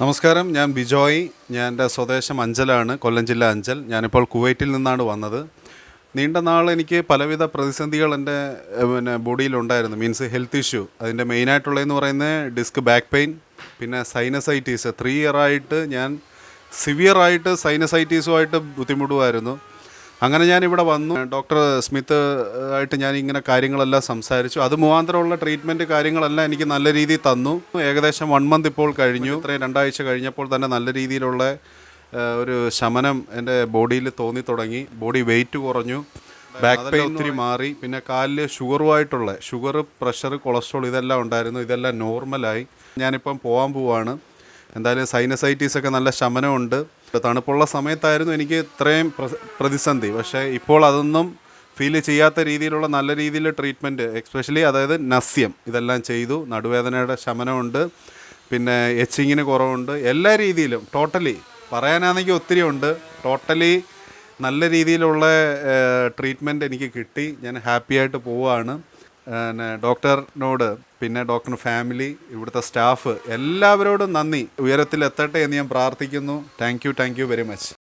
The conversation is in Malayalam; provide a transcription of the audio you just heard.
നമസ്കാരം ഞാൻ ബിജോയ് ഞാൻ എന്റെ സ്വദേശം അഞ്ചലാണ് കൊല്ലം ജില്ല അഞ്ചൽ. ഞാനിപ്പോൾ കുവൈറ്റിൽ നിന്നാണ് വന്നത്. നീണ്ട നാൾ എനിക്ക് പലവിധ പ്രതിസന്ധികൾ എന്റെ പിന്നെ ബോഡിയിലുണ്ടായിരുന്നു മീൻസ് ഹെൽത്ത് ഇഷ്യൂ. അതിന്റെ മെയിനായിട്ടുള്ളതെന്ന് പറയുന്നത് ഡിസ്ക് ബാക്ക് പെയിൻ പിന്നെ സൈനസൈറ്റീസ് ത്രീ ഇയറായിട്ട് ഞാൻ സിവിയറായിട്ട് സൈനസൈറ്റീസുമായിട്ട് ബുദ്ധിമുട്ടുമായിരുന്നു. അങ്ങനെ ഞാൻ ഇവിടെ വന്നു. ഡോക്ടർ സ്മിത്ത് ആയിട്ട് ഞാൻ ഇങ്ങനെ കാര്യങ്ങളെല്ലാം സംസാരിച്ചു. അത് മുഖാന്തരമുള്ള ട്രീറ്റ്മെന്റ് കാര്യങ്ങളെല്ലാം എനിക്ക് നല്ല രീതിയിൽ തന്നു. ഏകദേശം വൺ മന്ത് ഇപ്പോൾ കഴിഞ്ഞു. ഇത്രയും രണ്ടാഴ്ച കഴിഞ്ഞപ്പോൾ തന്നെ നല്ല രീതിയിലുള്ള ഒരു ശമനം എന്റെ ബോഡിയിൽ തോന്നി തുടങ്ങി. ബോഡി വെയിറ്റ് കുറഞ്ഞു. ബാക്ക് പെയിൻ ഒത്തിരി മാറി. പിന്നെ കാലിൽ ഷുഗറുമായിട്ടുള്ള ഷുഗർ പ്രഷർ കൊളസ്ട്രോൾ ഇതെല്ലാം ഉണ്ടായിരുന്നു. ഇതെല്ലാം നോർമലായി ഞാനിപ്പം പോകാൻ പോവാണ്. എന്തായാലും സൈനസൈറ്റീസൊക്കെ നല്ല ശമനമുണ്ട്. തണുപ്പുള്ള സമയത്തായിരുന്നു എനിക്ക് ഇത്രയും പ്രതിസന്ധി. പക്ഷേ ഇപ്പോൾ അതൊന്നും ഫീൽ ചെയ്യാത്ത രീതിയിലുള്ള നല്ല രീതിയിലുള്ള ട്രീറ്റ്മെന്റ് എക്സ്പെഷ്യലി അതായത് നസ്യം. ഇതെല്ലാം ചെയ്തു. നടുവേദനയുടെ ശമനമുണ്ട്. പിന്നെ എച്ചിങ്ങിന് കുറവുണ്ട്. എല്ലാ രീതിയിലും ടോട്ടലി പറയാനാണെങ്കിൽ ഒത്തിരി ഉണ്ട്. ടോട്ടലി നല്ല രീതിയിലുള്ള ട്രീറ്റ്മെന്റ് എനിക്ക് കിട്ടി. ഞാൻ ഹാപ്പിയായിട്ട് പോവുകയാണ് പിന്നെ ഡോക്ടറിനോട് പിന്നെ ഡോക്ടറിന് ഫാമിലി ഇവിടുത്തെ സ്റ്റാഫ് എല്ലാവരോടും നന്ദി. ഉയരത്തിൽ എത്തട്ടെ എന്ന് ഞാൻ പ്രാർത്ഥിക്കുന്നു. Thank you thank you very much.